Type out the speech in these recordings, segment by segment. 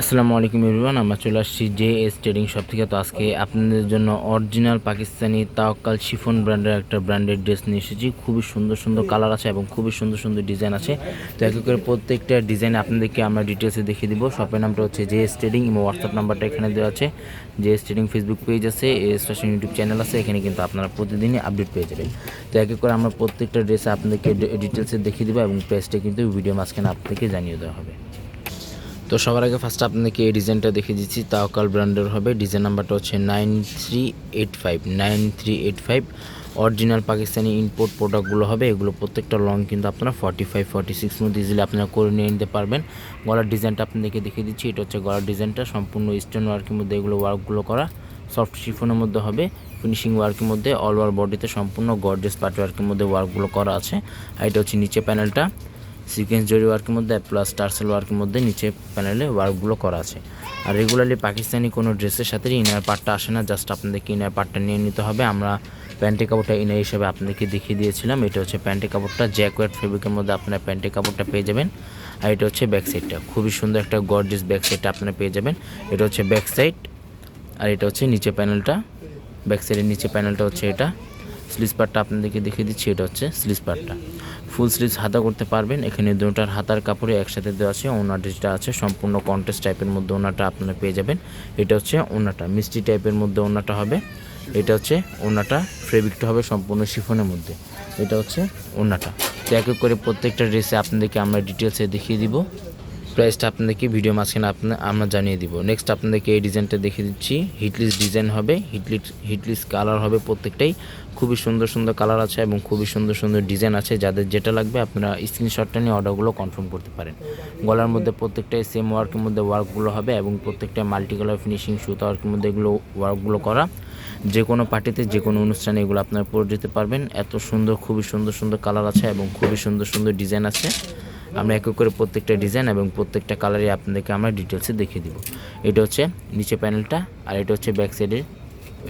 আসসালামু আলাইকুম এভরিওয়ান, আমরা চলে আসছি জে এস ট্রেডিং শপ থেকে। তো আজকে আপনাদের জন্য অরিজিনাল পাকিস্তানি তাওকাল শিফন ব্র্যান্ডের একটা ব্র্যান্ডেড ড্রেস নিয়ে এসেছি। খুবই সুন্দর সুন্দর কালার আছে এবং খুবই সুন্দর সুন্দর ডিজাইন আছে। তো এক করে প্রত্যেকটা ডিজাইন আপনাদেরকে আমরা ডিটেলসে দেখিয়ে দিব। শপের নামটা হচ্ছে জে এস ট্রেডিং এবং হোয়াটসঅ্যাপ নাম্বারটা এখানে দেওয়া আছে। J S trading Facebook page আছে এস ফ্যাশন ইউটিউব চ্যানেল আছে, এখানে কিন্তু আপনারা প্রতিদিনই আপডেট পেয়ে যাবেন। তো এক করে আমরা প্রত্যেকটা ড্রেসে আপনাদেরকে ডিটেলসে দেখিয়ে দেবো এবং প্রাইসটা কিন্তু ভিডিও মাঝখানে আপনাদেরকে জানিয়ে দেওয়া হবে। তো সবার আগে ফার্স্ট আপনাদেরকে এই ডিজাইনটা দেখিয়ে দিচ্ছি। তাওকাল ব্র্যান্ডের হবে। ডিজাইন নাম্বারটা হচ্ছে nine three eight five nine three eight five original Pakistani import প্রোডাক্টগুলো হবে। এগুলো প্রত্যেকটা লং কিন্তু আপনারা ফর্টি ফাইভ ফর্টি সিক্স মধ্যে ইজিলি আপনারা করে নিয়ে নিতে পারবেন। গলার ডিজাইনটা আপনাদেরকে দেখিয়ে দিচ্ছি। এটা হচ্ছে গলার ডিজাইনটা সম্পূর্ণ স্টোন ওয়ার্কের মধ্যে এগুলো ওয়ার্কগুলো করা। সফট শিফনের মধ্যে হবে। ফিনিশিং ওয়ার্কের মধ্যে অল ওভার বডিতে সম্পূর্ণ গর্জেস পার্ট ওয়ার্কের মধ্যে ওয়ার্কগুলো করা আছে। আর এটা হচ্ছে নিচে প্যানেলটা সিকোয়েন্স জরি ওয়ার্কের মধ্যে প্লাস টার্সেল ওয়ার্কের মধ্যে নিচে প্যানেলে ওয়ার্কগুলো করা আছে। আর রেগুলারলি পাকিস্তানি কোনো ড্রেসের সাথে ইনার পার্টটা আসে না জাস্ট আপনাদেরকে ইনার পার্টটা নিয়ে নিতে হবে। আমরা প্যান্টের কাপড়টা ইনার হিসেবে আপনাদেরকে দেখিয়ে দিয়েছিলাম। এটা হচ্ছে প্যান্টের কাপড়টা জ্যাকওয়েট ফেব্রিকের মধ্যে আপনারা প্যান্টের কাপড়টা পেয়ে যাবেন। আর এটা হচ্ছে ব্যাক সাইডটা খুবই সুন্দর একটা গর্জেস ব্যাক সাইডটা আপনারা পেয়ে যাবেন। এটা হচ্ছে ব্যাক সাইড আর এটা হচ্ছে নিচে প্যানেলটা ব্যাক সাইডের নিচে প্যানেলটা হচ্ছে এটা। স্লিজ পার্টটা আপনাদেরকে দেখিয়ে দিচ্ছি, এটা হচ্ছে স্লিজ পার্টটা ফুল স্লিভস হাতা করতে পারবেন, এখানে দুটার হাতার কাপড়ে একসাথে দেওয়া আছে ওনার যেটা আছে, সম্পূর্ণ কন্টেস্ট টাইপের মধ্যে ওনাটা আপনারা পেয়ে যাবেন। এটা হচ্ছে ওনাটা, মিষ্টি টাইপের মধ্যে ওনাটা হবে, এটা হচ্ছে ওনাটা, ফেব্রিকটা হবে সম্পূর্ণ শিফনের মধ্যে, এটা হচ্ছে ওনাটা। তো এক এক করে প্রত্যেকটা ড্রেসে আপনাদেরকে আমরা ডিটেলসে দেখিয়ে দিব। প্রাইসটা আপনাদেরকে ভিডিও মাঝখানে আপনার আমরা জানিয়ে দিব। নেক্সট আপনাদেরকে এই ডিজাইনটা দেখিয়ে দিচ্ছি। হিটলিস ডিজাইন হবে। হিটলিস হিটলিস কালার হবে প্রত্যেকটাই। খুবই সুন্দর সুন্দর কালার আছে এবং খুবই সুন্দর সুন্দর ডিজাইন আছে। যাদের যেটা লাগবে আপনারা স্ক্রিনশটটা নিয়ে অর্ডারগুলো কনফার্ম করতে পারেন। গলার মধ্যে প্রত্যেকটাই সেম ওয়ার্কের মধ্যে ওয়ার্কগুলো হবে এবং প্রত্যেকটা মাল্টি কালার ফিনিশিং সুতা ওয়ার্কের মধ্যে এগুলো ওয়ার্কগুলো করা। যে কোনো পার্টিতে যে কোনো অনুষ্ঠানে এগুলো আপনারা পরে যেতে পারবেন। এত সুন্দর, খুবই সুন্দর সুন্দর কালার আছে এবং খুবই সুন্দর সুন্দর ডিজাইন আছে। আমরা এক এক করে প্রত্যেকটা ডিজাইন এবং প্রত্যেকটা কালারই আপনাদেরকে আমরা ডিটেলসে দেখিয়ে দিব। এটা হচ্ছে নিচে প্যানেলটা আর এটা হচ্ছে ব্যাক সাইডের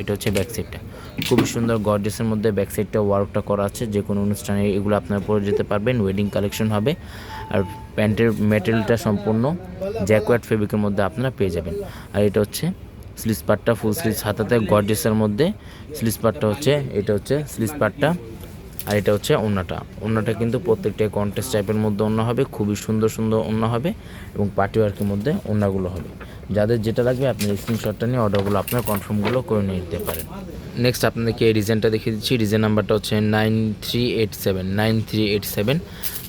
এটা হচ্ছে ব্যাক সাইডটা খুবই সুন্দর গর্জেসের মধ্যে ব্যাক সাইডটা ওয়ার্কটা করা আছে। যে কোনো অনুষ্ঠানে এগুলো আপনারা পরে যেতে পারবেন। ওয়েডিং কালেকশন হবে আর প্যান্টের মেটেরিয়ালটা সম্পূর্ণ জ্যাকওয়ার্ড ফেব্রিকের মধ্যে আপনারা পেয়ে যাবেন। আর এটা হচ্ছে স্লিজ পার্টটা ফুল স্লিজ হাতাতে গর্জেসের মধ্যে। স্লিজ পার্টটা হচ্ছে, এটা হচ্ছে স্লিজ পার্টটা আর এটা হচ্ছে ওন্নাটা। ওন্নাটা কিন্তু প্রত্যেকটা কন্টেস্ট টাইপের মধ্যে অন্য হবে, খুবই সুন্দর সুন্দর ওন্না হবে এবং পার্টি ওয়ার্কের মধ্যে ওন্নাগুলো হবে। যাদের যেটা লাগবে আপনি স্ক্রিনশটটা নিয়ে অর্ডারগুলো আপনার কনফার্মগুলো করে নিতে পারেন। নেক্সট আপনাদেরকে এই ডিজাইনটা দেখিয়ে দিচ্ছি। ডিজাইন নাম্বারটা হচ্ছে nine three eight seven nine three eight seven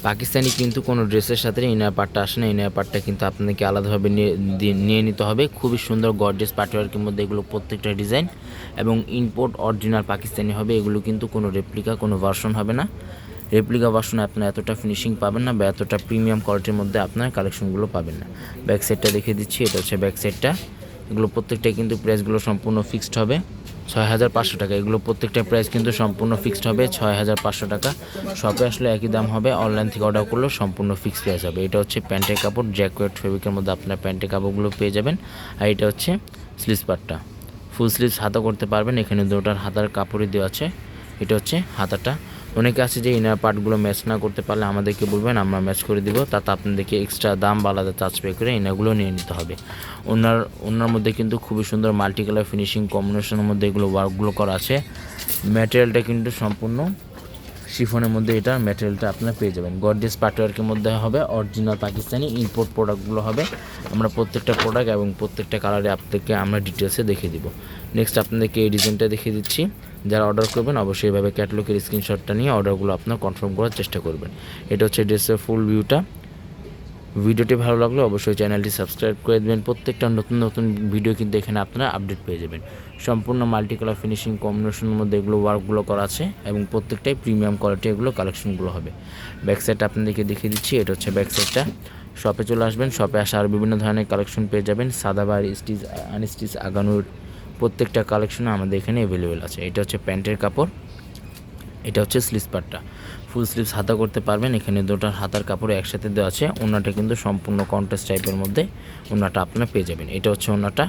Pakistani কিন্তু কোনো ড্রেসের সাথে ইনার পার্টটা আসে না ইনার পার্টটা কিন্তু আপনাদেরকে আলাদাভাবে নিয়ে নিতে হবে। খুবই সুন্দর গর্জেস পার্টিওয়ার্কের মধ্যে এগুলো প্রত্যেকটা ডিজাইন এবং ইম্পোর্ট অরিজিনাল পাকিস্তানি হবে, এগুলো কিন্তু কোনো রেপ্লিকা কোনো ভার্সন হবে না। রেপ্লিকা ভার্সনে আপনার এতটা ফিনিশিং পাবেন না বা এতটা প্রিমিয়াম কোয়ালিটির মধ্যে আপনার কালেকশনগুলো পাবেন না। ব্যাক সাইডটা দেখিয়ে দিচ্ছি, এটা হচ্ছে ব্যাক সাইডটা এগুলো প্রত্যেকটাই কিন্তু প্রাইসগুলো সম্পূর্ণ ফিক্সড হবে। ছয় হাজার পাঁচশো টাকা। এগুলো প্রত্যেকটা প্রাইস কিন্তু সম্পূর্ণ ফিক্সড হবে ছয় হাজার পাঁচশো টাকা। শপে আসলে একই দাম হবে অনলাইন থেকে অর্ডার করলেও সম্পূর্ণ ফিক্সড প্রাইস হবে। এটা হচ্ছে প্যান্টের কাপড় জ্যাকওয়েট ফেব্রিকের মধ্যে আপনার প্যান্টের কাপড়গুলো পেয়ে যাবেন। আর এটা হচ্ছে স্লিপারটা ফুল স্লিভস হাতা করতে পারবেন, এখানে দুটার হাতার কাপড়ই দেওয়া আছে। এটা হচ্ছে হাতাটা। অনেকে আছে যে ইনার পার্টগুলো ম্যাচ না করতে পারলে আমাদেরকে বলবেন, আমরা ম্যাচ করে দিব। তাতে আপনাদেরকে এক্সট্রা দাম বা আলাদা চার্জ পে করে ইনারগুলো নিয়ে নিতে হবে। ওনার ওনার মধ্যে কিন্তু খুবই সুন্দর মাল্টি কালার ফিনিশিং কম্বিনেশনের মধ্যে এগুলো ওয়ার্কগুলো করা আছে। ম্যাটেরিয়ালটা কিন্তু সম্পূর্ণ শিফনের মধ্যে এটা ম্যাটেরিয়ালটা আপনারা পেয়ে যাবেন। গডরেজ পাটওয়ার্কের মধ্যে হবে অরিজিনাল পাকিস্তানি ইম্পোর্ট প্রোডাক্টগুলো হবে। আমরা প্রত্যেকটা প্রোডাক্ট এবং প্রত্যেকটা কালারে আপনাদেরকে আমরা ডিটেলসে দেখিয়ে দিব। নেক্সট আপনাদেরকে এই ডিজাইনটা দেখিয়ে দিচ্ছি। যারা অর্ডার করবেন, অবশ্যই এভাবে ক্যাটালগের স্ক্রিনশটটা নিয়ে অর্ডারগুলো আপনার কনফার্ম করার চেষ্টা করবেন। এটা হচ্ছে ড্রেসের ফুল ভিউটা ভিডিওটি ভালো লাগলে অবশ্যই চ্যানেলটি সাবস্ক্রাইব করে দেবেন। প্রত্যেকটা নতুন নতুন ভিডিও কিন্তু এখানে আপনারা আপডেট পেয়ে যাবেন। সম্পূর্ণ মাল্টি কালার ফিনিশিং কম্বিনেশনের মধ্যে এগুলো ওয়ার্কগুলো করা আছে এবং প্রত্যেকটাই প্রিমিয়াম কোয়ালিটি এগুলো কালেকশনগুলো হবে। ব্যাক সাইডটা আপনাদেরকে দেখিয়ে দিচ্ছি, এটা হচ্ছে ব্যাক সাইডটা শপে চলে আসবেন শপে আসা আর বিভিন্ন ধরনের কালেকশন পেয়ে যাবেন। সাদাবার স্টিচ আনস্টিচ আগানোর প্রত্যেকটা কালেকশন আমাদের এখানে অ্যাভেলেবেল আছে। এটা হচ্ছে প্যান্টের কাপড়, এটা হচ্ছে স্লিভস পার্টটা ফুল স্লিভস হাতা করতে পারবেন, এখানে দুটার হাতার কাপড় একসাথে দেওয়া আছে। ওনাটা কিন্তু সম্পূর্ণ কন্ট্রাস্ট টাইপের মধ্যে ওনাটা আপনারা পেয়ে যাবেন। এটা হচ্ছে ওনাটা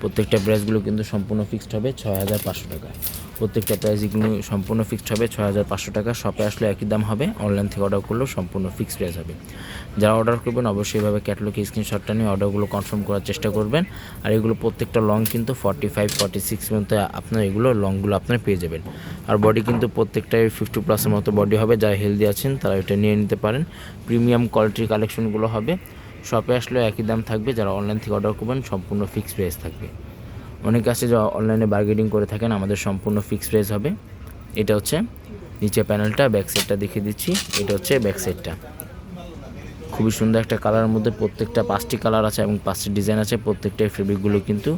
প্রত্যেকটা ব্রেসগুলো কিন্তু সম্পূর্ণ ফিক্সড হবে ছয় হাজার পাঁচশো টাকা প্রত্যেকটা প্রাইস এগুলো সম্পূর্ণ ফিক্সড হবে, ছয় হাজার পাঁচশো টাকা। শপে আসলে একই দাম হবে অনলাইন থেকে অর্ডার করলেও সম্পূর্ণ ফিক্সড প্রাইস হবে। যারা অর্ডার করবেন, অবশ্যই এভাবে ক্যাটালগে স্ক্রিনশটটা নিয়ে অর্ডারগুলো কনফার্ম করার চেষ্টা করবেন। আর এগুলো প্রত্যেকটা লং কিন্তু ফর্টি ফাইভ ফর্টি সিক্স মধ্যে আপনার এগুলো লংগুলো আপনারা পেয়ে যাবেন। আর বডি কিন্তু প্রত্যেকটাই ফিফটি প্লাসের মতো বডি হবে। যারা হেলদি আছেন, তারা এটা নিয়ে নিতে পারেন। প্রিমিয়াম কোয়ালিটির কালেকশনগুলো হবে। শপে আসলেও একই দাম থাকবে। যারা অনলাইন থেকে অর্ডার করবেন, সম্পূর্ণ ফিক্সড প্রাইস থাকবে। অনেকে আছে যে অনলাইনে বার্গেনিং করে থাকেন, আমাদের সম্পূর্ণ ফিক্সড প্রাইস হবে। এটা হচ্ছে নিচে প্যানেলটা ব্যাক সাইডটা দেখিয়ে দিচ্ছি। এটা হচ্ছে ব্যাক সাইডটা খুবই সুন্দর একটা কালারের মধ্যে প্রত্যেকটা পাঁচটি কালার আছে এবং পাঁচটি ডিজাইন আছে। প্রত্যেকটা ফেব্রিকগুলো কিন্তু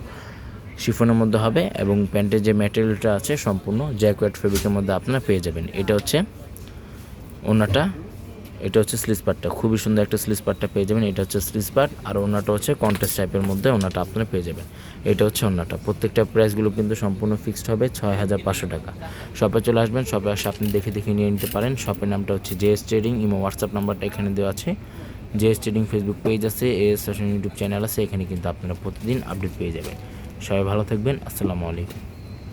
শিফনের মধ্যে হবে এবং প্যান্টের যে ম্যাটেরিয়ালটা আছে, সম্পূর্ণ জ্যাকোয়েট ফেব্রিকের মধ্যে আপনারা পেয়ে যাবেন। এটা হচ্ছে ওনাটা এটা হচ্ছে স্লিস পার্টটা খুবই সুন্দর একটা স্লিস পার্টটা পেয়ে যাবেন। এটা হচ্ছে স্লিস পার্ট আর ওনাটা হচ্ছে কন্টেস্ট টাইপের মধ্যে ওনাটা আপনারা পেয়ে যাবেন। এটা হচ্ছে ওনাটা প্রত্যেকটা প্রাইসগুলো কিন্তু সম্পূর্ণ ফিক্সড হবে ছয় হাজার পাঁচশো টাকা। শপে চলে আসবেন। শপে আসে আপনি দেখে দেখে নিয়ে নিতে পারেন। শপের নামটা হচ্ছে জেএস ট্রেডিং ইমো হোয়াটসঅ্যাপ নাম্বারটা এখানে দেওয়া আছে। জেএস ট্রেডিং ফেসবুক পেজ আছে। এএস ফ্যাশন ইউটিউব চ্যানেল আছে। এখানে কিন্তু আপনারা প্রতিদিন আপডেট পেয়ে যাবেন। সবাই ভালো থাকবেন। আসসালামু আলাইকুম।